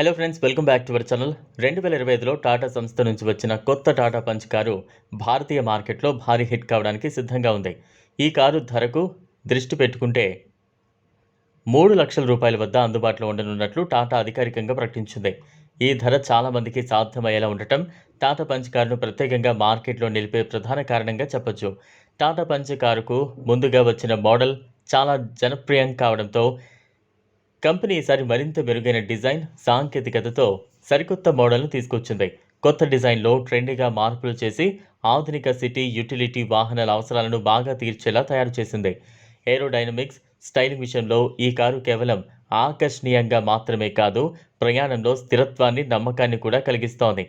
Hello friends welcome back to our channel రెండు వేల ఇరవై ఐదులో టాటా సంస్థ నుంచి వచ్చిన కొత్త టాటా పంచ్ కారు భారతీయ మార్కెట్లో భారీ హిట్ కావడానికి సిద్ధంగా ఉంది. ఈ కారు ధరకు దృష్టి పెట్టుకుంటే మూడు లక్షల రూపాయల వద్ద అందుబాటులో ఉండనున్నట్లు టాటా అధికారికంగా ప్రకటించింది. ఈ ధర చాలామందికి సాధ్యమయ్యేలా ఉండటం టాటా పంచ్ కారును ప్రత్యేకంగా మార్కెట్లో నిలిపే ప్రధాన కారణంగా చెప్పొచ్చు. టాటా పంచ్ కారుకు ముందుగా వచ్చిన మోడల్ చాలా జనప్రియం కావడంతో కంపెనీ ఈసారి మరింత మెరుగైన డిజైన్ సాంకేతికతతో సరికొత్త మోడల్ను తీసుకొచ్చింది. కొత్త డిజైన్లో ట్రెండీగా మార్పులు చేసి ఆధునిక సిటీ యుటిలిటీ వాహనాల అవసరాలను బాగా తీర్చేలా తయారు చేసింది. ఏరోడైనమిక్స్ స్టైలింగ్ విషయంలో ఈ కారు కేవలం ఆకర్షణీయంగా మాత్రమే కాదు ప్రయాణంలో స్థిరత్వాన్ని నమ్మకాన్ని కూడా కలిగిస్తోంది.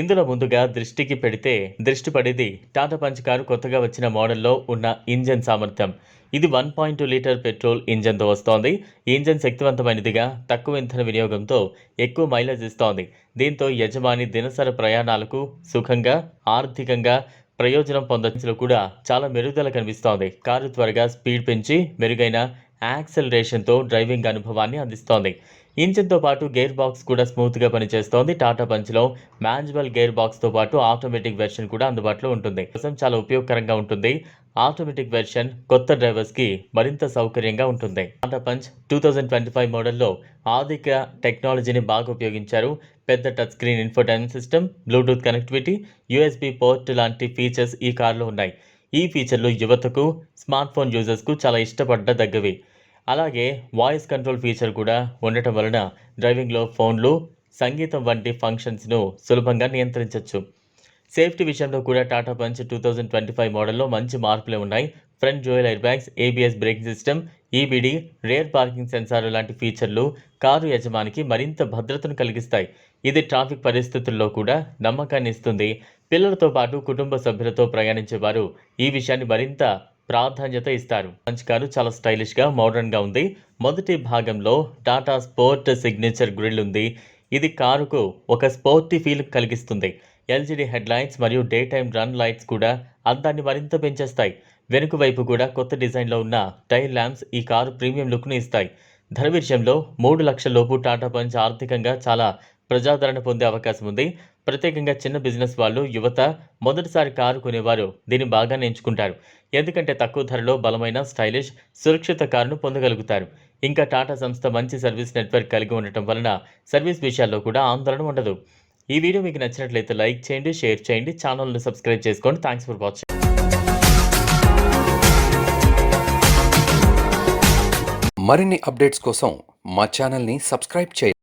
ఇందులో ముందుగా దృష్టికి పెడితే దృష్టి పడేది టాటా పంచ్ కారు కొత్తగా వచ్చిన మోడల్లో ఉన్న ఇంజన్ సామర్థ్యం. ఇది one point two litre petrol ఇంజన్తో వస్తోంది. ఇంజన్ శక్తివంతమైనదిగా తక్కువ ఇంధన వినియోగంతో ఎక్కువ మైలేజ్ ఇస్తోంది. దీంతో యజమాని దినసరి ప్రయాణాలకు సుఖంగా ఆర్థికంగా ప్రయోజనం పొందడంలో కూడా చాలా మెరుగుదల కనిపిస్తోంది. కారు త్వరగా స్పీడ్ పెంచి మెరుగైన యాక్సెలరేషన్తో డ్రైవింగ్ అనుభవాన్ని అందిస్తోంది. ఇంజిన్తో పాటు గేర్ బాక్స్ కూడా స్మూత్గా పనిచేస్తోంది. టాటా పంచ్లో మాన్యువల్ గేర్ బాక్స్తో పాటు ఆటోమేటిక్ వెర్షన్ కూడా అందుబాటులో ఉంటుంది. కోసం చాలా ఉపయోగకరంగా ఉంటుంది. ఆటోమేటిక్ వెర్షన్ కొత్త డ్రైవర్స్కి మరింత సౌకర్యంగా ఉంటుంది. Tata Punch two thousand twenty five మోడల్లో ఆధునిక టెక్నాలజీని బాగా ఉపయోగించారు. పెద్ద touch screen infotainment system bluetooth connectivity USB port లాంటి ఫీచర్స్ ఈ కారులో ఉన్నాయి. ఈ ఫీచర్లు యువతకు స్మార్ట్ ఫోన్ యూజర్స్కు చాలా ఇష్టపడ్డదగ్గవి అలాగే వాయిస్ కంట్రోల్ ఫీచర్ కూడా ఉండటం వలన డ్రైవింగ్లో ఫోన్లు సంగీతం వంటి ఫంక్షన్స్ను సులభంగా నియంత్రించవచ్చు సేఫ్టీ విషయంలో కూడా Tata Punch two thousand twenty five మోడల్లో మంచి మార్పులే ఉన్నాయి. Front Joel air bags ABS braking system EBD rear parking sensor లాంటి ఫీచర్లు కారు యజమానికి మరింత భద్రతను కలిగిస్తాయి. ఇది ట్రాఫిక్ పరిస్థితుల్లో కూడా నమ్మకాన్ని ఇస్తుంది పిల్లలతో పాటు కుటుంబ సభ్యులతో ప్రయాణించే వారు ఈ విషయాన్ని మరింత ప్రాధాన్యత ఇస్తారు. పంచ్ కారు చాలా స్టైలిష్గా మోడర్న్గా ఉంది. మొదటి భాగంలో టాటా స్పోర్ట్ సిగ్నేచర్ గ్రిల్ ఉంది. ఇది కారుకు ఒక స్పోర్టీ ఫీల్ కలిగిస్తుంది. ఎల్జీడీ హెడ్ లైట్స్ మరియు డే టైమ్ రన్ లైట్స్ కూడా అందాన్ని మరింత పెంచేస్తాయి. వెనుక వైపు కూడా కొత్త డిజైన్లో ఉన్న టైర్ ల్యాంప్స్ ఈ కారు ప్రీమియం లుక్ను ఇస్తాయి. ధర విషయంలో మూడు లక్షల లోపు టాటా పంచ్ ఆర్థికంగా చాలా ప్రజాదరణ పొందే అవకాశం ఉంది. ప్రత్యేకంగా చిన్న బిజినెస్ వాళ్ళు యువత మొదటిసారి కారు కొనేవారు. దీన్ని బాగానే ఎంచుకుంటారు. ఎందుకంటే తక్కువ ధరలో బలమైన స్టైలిష్ సురక్షిత కారును పొందగలుగుతారు. ఇంకా టాటా సంస్థ మంచి సర్వీస్ నెట్వర్క్ కలిగి ఉండటం వలన సర్వీస్ విషయాల్లో కూడా ఆందోళన ఉండదు. ఈ వీడియో మీకు నచ్చినట్లయితే లైక్ చేయండి షేర్ చేయండి ఛానల్ను సబ్స్క్రైబ్ చేసుకోండి. థ్యాంక్స్ ఫర్ వాచింగ్ మరిన్ని అప్డేట్స్ కోసం మా ఛానల్ని సబ్స్క్రైబ్ చేయండి.